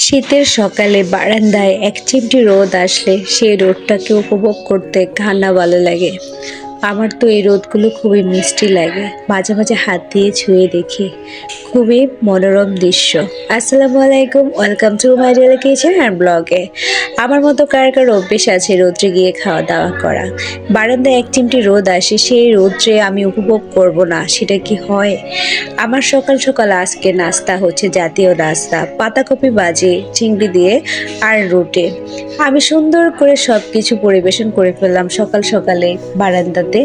শীতের সকালে বারান্দায় এক চিমটি রোদ আসলে সেই রোদটাকে উপভোগ করতে কান্না ভালো লাগে। আমার তো এই রোদগুলো খুবই মিষ্টি লাগে। মাঝে মাঝে হাত দিয়ে ছুঁয়ে দেখি খুবই মনোরম দৃশ্য। আসসালামু আলাইকুম welcome to my dear kitchen আর ব্লগে আমার মতো কার কার অভ্যেস আছে রোদ্রে গিয়ে খাওয়া দাওয়া করা? বারান্দায় এক চিমটি রোদ আসে, সেই রোদ্রে আমি উপভোগ করব না, সেটা কি হয়? আমার সকাল সকাল আজকে নাস্তা হচ্ছে জাতীয় নাস্তা, পাতাকপি বাজে চিংড়ি দিয়ে আর রুটে। আমি সুন্দর করে সব কিছু পরিবেশন করে ফেললাম সকাল সকালে বারান্দাতে,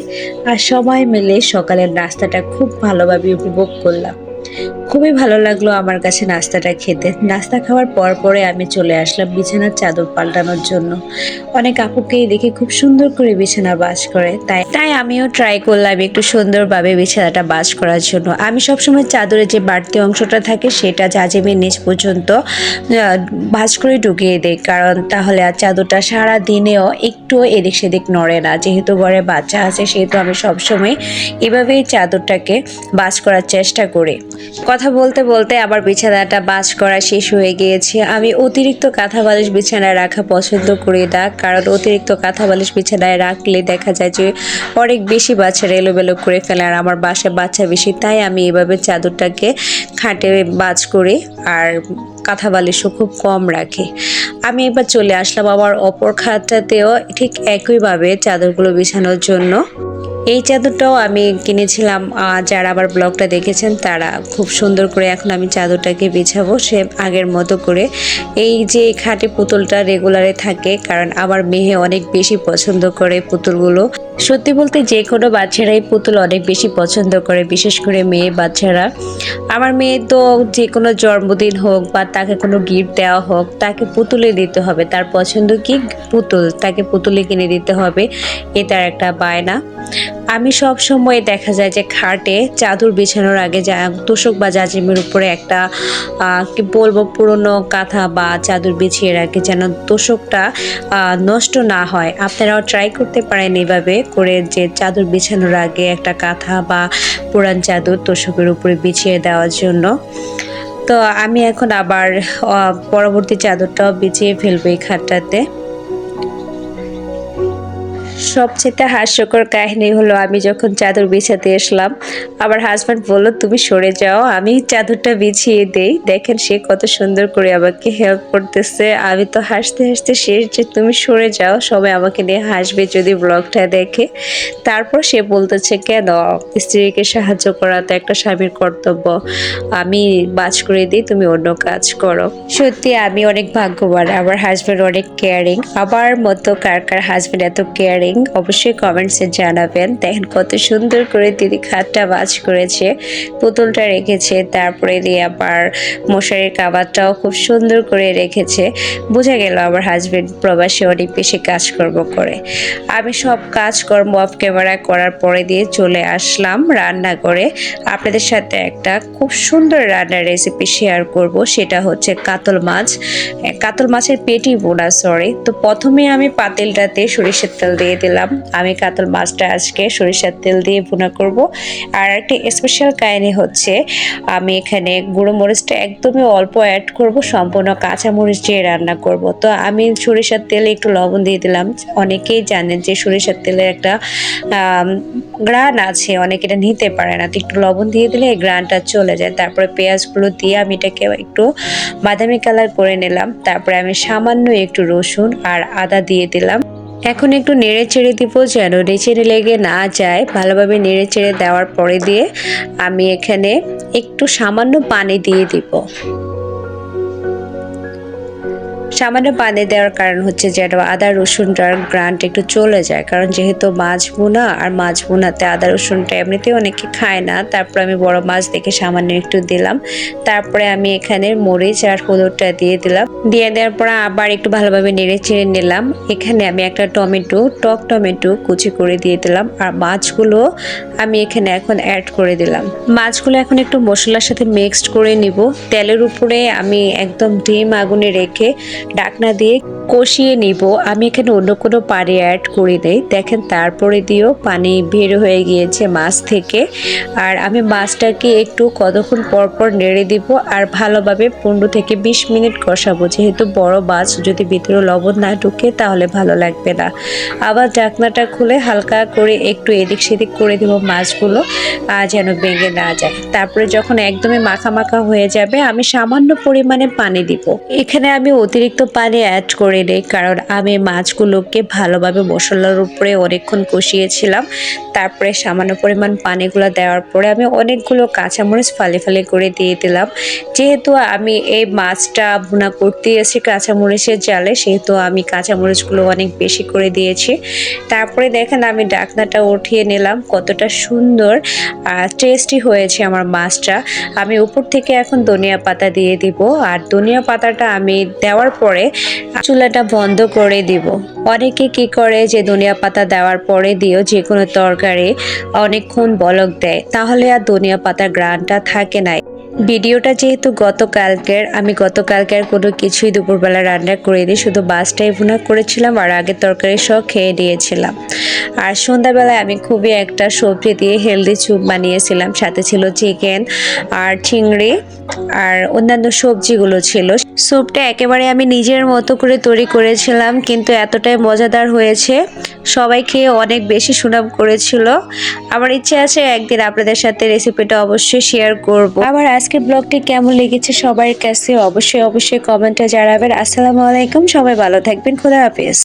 আর সবাই মিলে সকালের নাস্তাটা খুব ভালোভাবে উপভোগ করলাম। খুবই ভালো লাগল আমার কাছে নাস্তাটা খেতে। নাস্তা খাওয়ার পর পরে আমি চলে আসলাম বিছানার চাদর পাল্টানোর জন্য। অনেক আপুকেই দেখে খুব সুন্দর করে বিছানা বাস করে। তাই তাই আমিও ট্রাই করলাম একটু সুন্দরভাবে বিছানাটা বাস করার জন্য। আমি সবসময় চাদরে যে বাড়তি অংশটা থাকে সেটা জাজেমের নিচ পর্যন্ত ভাজ করে ঢুকিয়ে দিই। কারণ তাহলে আর চাদরটা সারা দিনেও একটু এদিক সেদিক নড়ে না। যেহেতু ঘরে বাচ্চা আছে, সেহেতু আমি সবসময় এভাবেই চাদরটাকে বাস করার চেষ্টা করি। কথা বলতে বলতে আবার বিছানাটা বাস করা শেষ হয়ে গিয়েছে। আমি অতিরিক্ত কাঁথা বালিশ বিছানায় রাখা পছন্দ করি না, কারণ অতিরিক্ত কাঁথা বালিশ বিছানায় রাখলে দেখা যায় যে অনেক বেশি বাচ্চারা এলোমেলো করে ফেলে আর আমার বাসায় বাচ্চা বেশি, তাই আমি এভাবে চাদরটাকে খাটে বাজ করি আর কাঁথা বালিশও খুব কম রাখি। আমি এবার চলে আসলাম আবার অপর খাটটাতেও ঠিক একইভাবে চাদরগুলো বিছানোর জন্য। এই চাদরটাও আমি কিনেছিলাম যারা আবার ব্লগটা দেখেছেন তারা খুব সুন্দর করে এখন আমি চাদরটাকে বিছাবো, সে আগের মতো করে। এই যে খাটে পুতুলটা রেগুলারে থাকে, কারণ আমার মেয়ে অনেক বেশি পছন্দ করে পুতুলগুলো। সত্যি বলতে যে কোনো বাচ্চারাই পুতুল অনেক বেশি পছন্দ করে, বিশেষ করে মেয়ে বাচ্চারা। আমার মেয়ে তো যে কোনো জন্মদিন হোক বা তাকে কোনো গিফট দেওয়া হোক, তাকে পুতুলে দিতে হবে। তার পছন্দ কি? পুতুল। তাকে পুতুলে কিনে দিতে হবে। এ তার একটা বায়না। আমি সব সময় দেখা যায় যে খাটে চাদর বিছানোর আগে যা তোষক বা জাজিমের উপরে একটা কি বলব, পুরনো কাঁথা বা চাদর বিছিয়ে রাখি যেন তোষকটা নষ্ট না হয়। আপনারাও ট্রাই করতে পারেন এইভাবে করে যে চাদর বিছানোর আগে একটা কাঁথা বা পুরান চাদর তোষকের উপরে বিছিয়ে দেওয়ার জন্য। তো আমি এখন আবার পরবর্তী চাদরটাও বিছিয়ে ফেলব এই খাটটাতে। সবচেয়ে হাস্যকর কাহিনী হলো, আমি যখন চাদর বিছাতে আসলাম, আমার হাজব্যান্ড বলল, তুমি সরে যাও, আমি চাদরটা বিছিয়ে দেই। দেখেন, সে কত সুন্দর করে আমাকে হেল্প করতেছে। আমি তো হাসতে হাসতে শেষ যে তুমি সরে যাও, সবাই আমাকে নিয়ে হাসবে যদি ব্লগটা দেখে। তারপর সে বলতেছে, কেন? স্ত্রীকে সাহায্য করা তো একটা স্বামীর কর্তব্য। আমি বাজ করে দিই, তুমি অন্য কাজ করো। সত্যি, আমি অনেক ভাগ্যবান। আমার হাজব্যান্ড অনেক কেয়ারিং আমার মতো কার কার হাজব্যান্ড এত কেয়ারিং অবশ্যই কমেন্টসে জানাবেন। দেখেন কত সুন্দর করে দিদি খাটটা বাজ করেছে, পুতুলটা রেখেছে, তারপরে দিয়ে আবার মশারির কাবারটাও খুব সুন্দর করে রেখেছে। বোঝা গেল আমার হাজবেন্ড প্রবাসী অনেক বেশি কাজকর্ম করে। আমি সব কাজকর্ম অফ ক্যামেরা করার পরে দিয়ে চলে আসলাম রান্না করে আপনাদের সাথে একটা খুব সুন্দর রান্নার রেসিপি শেয়ার করব, সেটা হচ্ছে কাতল মাছ। কাতল মাছের পেটি বোনা সরি তো প্রথমে আমি পাতিলটাতে সরিষার তেল দিয়ে দিলাম। আমি কাতল মাছটা আজকে সরিষার তেল দিয়ে ভুনা করব। আর একটি স্পেশাল কাহিনি হচ্ছে, আমি এখানে গুঁড়ো মরিচটা একদমই অল্প অ্যাড করব, সম্পূর্ণ কাঁচা মরিচ দিয়ে রান্না করব। তো আমি সরিষার তেলে একটু লবণ দিয়ে দিলাম। অনেকেই জানেন যে সরিষার তেলের একটা গ্রান আছে, অনেকে এটা নিতে পারে না। তো একটু লবণ দিয়ে দিলে এই গ্রানটা চলে যায়। তারপরে পেঁয়াজগুলো দিয়ে আমি এটাকে একটু বাদামি কালার করে নিলাম। তারপরে আমি সামান্য একটু রসুন আর আদা দিয়ে দিলাম। এখন একটু নেড়ে চেড়ে দিব যেন নেচেড়ে লেগে না যায়। ভালোভাবে নেড়ে চেড়ে দেওয়ার পরে দিয়ে আমি এখানে একটু সামান্য পানি দিয়ে দিব। সামান্য পানি দেওয়ার কারণ হচ্ছে যেন আদা রসুনটার গ্রান্ট একটু চলে যায়। কারণ যেহেতু মাছ বোনা আর মাছ বোনাতে আদা, রসুনটা এমনিতেই অনেকে খায় না, তারপর আমি বড় মাছ দেখে সামান্য একটু দিলাম। তারপরে আমি এখানে মরিচ আর হলুদটা দিয়ে দিলাম। দিয়ে দেওয়ার পর আবার একটু ভালোভাবে নেড়ে চেড়ে নিলাম। এখানে আমি একটা টমেটো, টক টমেটো কুচি করে দিয়ে দিলাম। আর মাছগুলো আমি এখানে এখন অ্যাড করে দিলাম। মাছগুলো এখন একটু মশলার সাথে মিক্সড করে নিব। তেলের উপরে আমি একদম ডিম আগুনে রেখে ডাকনা দিয়ে কষিয়ে নিব। আমি এখানে অন্য কোনো পানি অ্যাড করি নেই। দেখেন তারপরে দিয়েও পানি বের হয়ে গিয়েছে মাছ থেকে। আর আমি মাছটাকে একটু কতক্ষণ পর পর নেড়ে দিব আর ভালোভাবে পনেরো থেকে বিশ মিনিট কষাবো। যেহেতু বড় মাছ, যদি ভিতরে লবণ না ঢুকে তাহলে ভালো লাগবে না। আবার ঢাকনাটা খুলে হালকা করে একটু এদিক সেদিক করে দিব মাছগুলো আর যেন ভেঙে না যায়। তারপরে যখন একদমই মাখা মাখা হয়ে যাবে, আমি সামান্য পরিমাণে পানি দিব। এখানে আমি অতিরিক্ত পানি অ্যাড করে নেই, কারণ আমি মাছগুলোকে ভালোভাবে মশলার উপরে অনেকক্ষণ কষিয়েছিলাম। তারপরে সামান্য পরিমাণ পানিগুলো দেওয়ার পরে আমি অনেকগুলো কাঁচামরিচ ফালে ফালি করে দিয়ে দিলাম। যেহেতু আমি এই মাছটা ভুনা করতে এসে কাঁচামরিচের জালে, সেহেতু আমি কাঁচামরিচগুলো অনেক বেশি করে দিয়েছি। তারপরে দেখেন আমি ডাকনাটা উঠিয়ে নিলাম, কতটা সুন্দর আর টেস্টি হয়েছে আমার মাছটা। আমি উপর থেকে এখন ধনিয়া পাতা দিয়ে দিব, আর ধনিয়া পাতাটা আমি দেওয়ার পরে চুলাটা বন্ধ করে দিব। অনেকে কি করে যে ধনিয়া পাতা দেওয়ার পরে দিও যে কোনো তরকারি অনেকক্ষণ বলক দেয়, তাহলে আর ধনিয়া পাতার গ্রানটা থাকে না। ভিডিওটা যেহেতু গতকালকের, আমি গতকালকের কোনো কিছুই দুপুরবেলা রান্না করে দিই শুধু বাসটাই ভুনা করেছিলাম আর আগের তরকারি সব খেয়ে নিয়েছিলাম। আর সন্ধ্যাবেলায় আমি খুবই একটা সবজি দিয়ে হেলদি স্যুপ বানিয়েছিলাম, সাথে ছিল চিকেন আর চিংড়ি আর অন্যান্য সবজিগুলো ছিল। স্যুপটা একেবারে আমি নিজের মতো করে তৈরি করেছিলাম, কিন্তু এতটাই মজাদার হয়েছে। সবাই খেয়ে অনেক বেশি সুনাম করেছিল। আমার ইচ্ছে আছে একদিন আপনাদের সাথে রেসিপিটা অবশ্যই শেয়ার করব। আমার আজকের ব্লগটি কেমন লেগেছে সবার কাছে অবশ্যই অবশ্যই কমেন্টে জানাবেন। আসসালামু আলাইকুম, সবাই ভালো থাকবেন, খোদা হাফেজ।